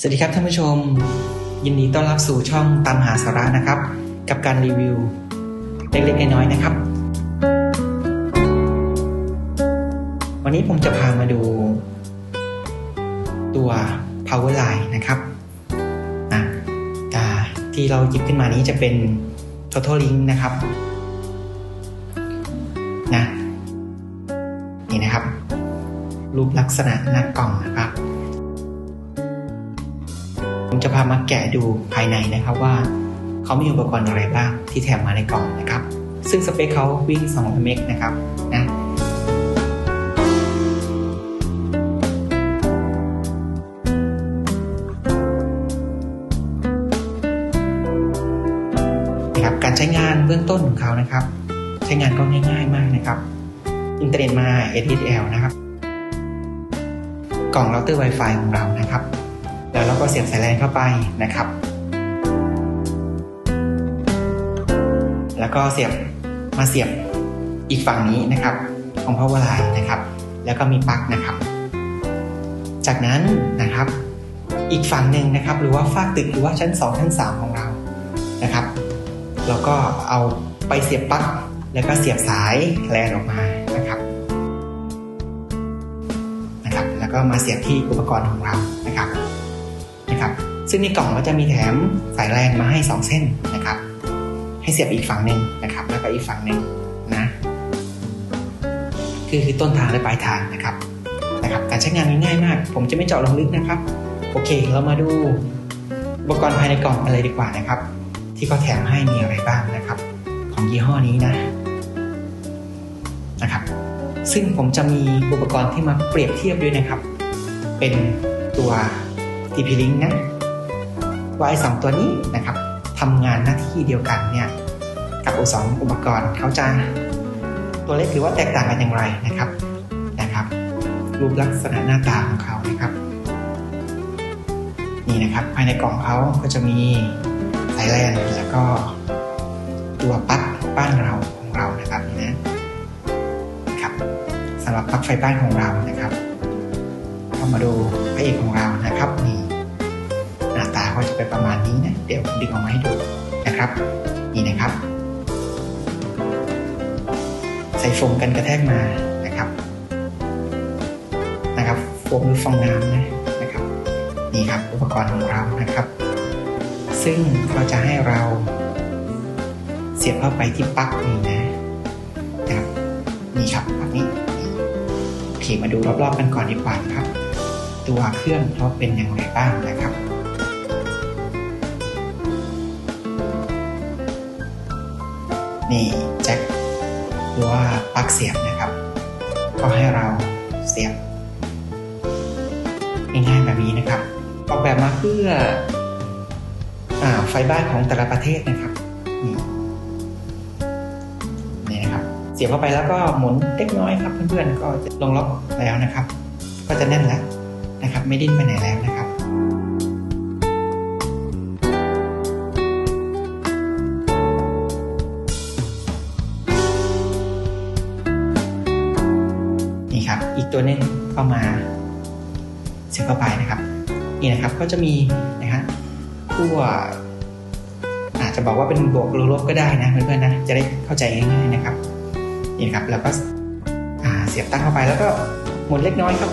สวัสดีครับท่านผู้ชม ยินดีต้อนรับสู่ช่องตามหาสาระนะครับ กับการรีวิว เล็กๆน้อยๆนะครับ วันนี้ผมจะพามาดู ตัว power line นะครับนะที่เราหยิบขึ้นมานี้จะเป็น total link นะครับนะนี่นะครับ รูปลักษณะหน้ากล่องนะครับ ผมจะพามาแกะดูภายในนะครับว่าเขามีอุปกรณ์อะไรบ้างที่แถมมาในกล่องนะครับ ซึ่งสเปคเขาวิ่ง2เมกนะครับนะครับการใช้งานเบื้องต้นของเขานะครับ ใช้งานก็ง่ายๆมากนะครับอินเทอร์เน็ตมา ADSL นะครับ กล่องเราเตอร์ Wi-Fi ของเรานะครับ แล้วเราก็เสียบสายแลนเข้าไปนะครับ แล้วก็เสียบมาเสียบอีกฝั่งนี้นะครับ ของ power line นะครับ แล้วก็มีปลั๊กนะครับ จากนั้นนะครับ อีกฝั่งหนึ่งนะครับ หรือว่าฟากตึกหรือว่าชั้น 2 ชั้น 3 ของเรานะครับ เราก็เอาไปเสียบปลั๊กแล้วก็เสียบสายแลนออกมานะครับ นะครับ แล้วก็มาเสียบที่อุปกรณ์ของเรา ซึ่งในกล่องก็จะมีแถมสายแรงมาให้ 2 เส้นนะครับ ให้เสียบอีกฝั่งหนึ่งนะครับ แล้วก็อีกฝั่งหนึ่งนะคือคือต้นทางและปลายทางนะครับนะครับ การใช้งานง่ายมาก ผมจะไม่เจาะลงลึกนะครับ โอเค เรามาดูอุปกรณ์ภายในกล่องกันเลยดีกว่านะครับ ที่เขาแถมให้มีอะไรบ้างนะครับ ของยี่ห้อนี้นะนะครับ ซึ่งผมจะมีอุปกรณ์ที่มาเปรียบเทียบด้วยนะครับ เป็นตัว TP Link นะ ว่าไอ้สองตัวนี้นะครับทำงานหน้าที่เดียวกันเนี่ยกับอุสองอุปกรณ์เขาจะตัวเลขหรือว่าแตกต่างกันอย่างไรนะครับนะครับ รูปลักษณะหน้าตาของเขานะครับ นี่นะครับภายในกล่องเขาก็จะมีสายแลนแล้วก็ตัวปลั๊กบ้านเราของเรานะครับนี่นะครับสำหรับปลั๊กไฟบ้านของเรานะครับเข้ามาดูพระเอกของเรานะครับนี่ หน้าจะเป็นประมาณนี้นะ เดี๋ยวดึงออกมาให้ดูนะครับ นี่นะครับ ใส่โฟมกันกระแทกมานะครับ นะครับโฟมหรือฟองน้ำนะนะครับ นี่ครับอุปกรณ์ของเรานะครับ ซึ่งเขาจะให้เราเสียบเข้าไปที่ปลั๊กนี่นะนะครับนี่ครับปลั๊กนี้โอเคมาดูรอบๆกันก่อนดีกว่าครับ ตัวเครื่องเขาเป็นอย่างไรบ้างนะครับ นี่แจ็คหรือว่าปลั๊กเสียบนะครับ ก็ให้เราเสียบง่ายๆแบบนี้นะครับ ออกแบบมาเพื่ออไฟบ้านของแต่ละประเทศนะครับนี่นี่นะครับ เสียบเข้าไปแล้วก็หมุนเล็กน้อยครับเพื่อนๆก็จะลงล็อกแล้วนะครับ ก็จะแน่นแล้วนะครับ ไม่ดิ้นไปไหนแล้วนะครับ ตัวนึงเข้ามาเสียบเข้าไปนะครับ นี่นะครับก็จะมีนะฮะขั้วอาจจะบอกว่าเป็นบวกหรือลบก็ได้นะเพื่อนๆนะจะได้เข้าใจง่ายๆนะครับนี่นะครับแล้วก็เสียบตั้งเข้าไปแล้วก็หมุนเล็กน้อยครับ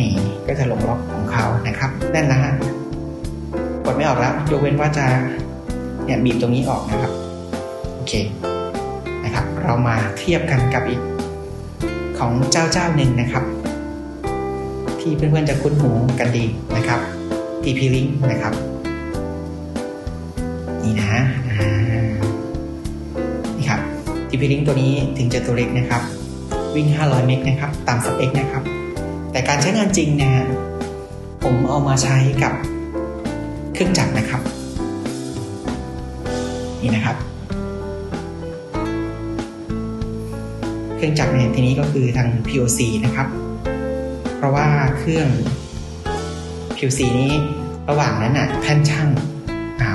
นี่ก็จะลงล็อกของเขานะครับแน่นแล้วฮะกดไม่ออกแล้วยกเว้นว่าจะเนี่ยบีบตรงนี้ออกนะครับโอเคนะครับ เรามาเทียบกันกับอีก ของเจ้าเจ้าหนึ่งนะครับ ที่เพื่อนๆจะคุ้นหูกันดีนะครับ TP Link นะครับ นี่นะนี่ครับ TP Link ตัวนี้ถึงจะตัวเล็กนะครับ วิ่ง 500 เมกนะครับ ตามสเปคนะครับ แต่การใช้งานจริงนะฮะผมเอามาใช้กับเครื่องจักรนะครับ นี่นะครับ เครื่องจักรในที่นี้ก็คือทาง POC นะครับ เพราะว่าเครื่อง POC นี้ระหว่างนั้นน่ะแท่นช่าง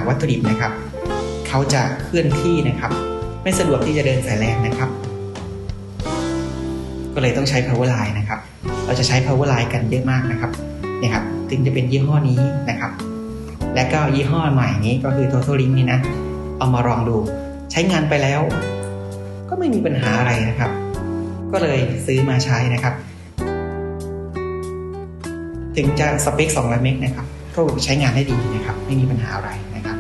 วัตถุดิบนะครับ เขาจะเคลื่อนที่นะครับ ไม่สะดวกที่จะเดินสายแรงนะครับ ก็เลยต้องใช้ power line นะครับ เราจะใช้ power line กันเยอะมากนะครับในถึงจะเป็นยี่ห้อนี้นะครับ และก็ยี่ห้อใหม่นี้ก็คือ Total Link นี่นะ เอามาลองดู ใช้งานไปแล้ว ก็ไม่มีปัญหาอะไรนะครับ ก็เลยซื้อมาใช้นะครับ ถึงจะสเปค200เมกนะครับก็ใช้งานได้ดีนะครับ ไม่มีปัญหาอะไรนะครับ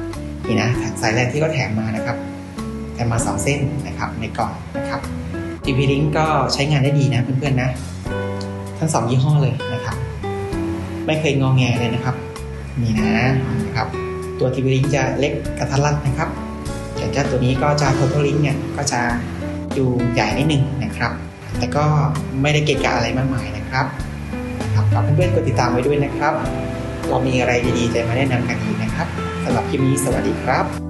นี่นะสายแรกที่ก็แถมมานะครับแถมมา 2 เส้นนะครับในกล่องนะครับ TP Link ก็ใช้งานได้ดีนะเพื่อนๆนะ ทั้งสองยี่ห้อเลยนะครับ ไม่เคยงองแงเลยนะครับนี่นะนะครับ ตัว TP Link จะเล็กกระทัดรัดนะครับแต่เจ้าตัวนี้ก็จะ Total Link เนี่ยก็จะดูใหญ่นิดนึงนะครับ แต่ก็ไม่ได้เกะกะอะไรมากมายนะครับครับฝากเพื่อนๆกดติดตามไว้ด้วยนะครับ เรามีอะไรดีๆจะมาแนะนำกันอีกนะครับสำหรับคลิปนี้สวัสดีครับ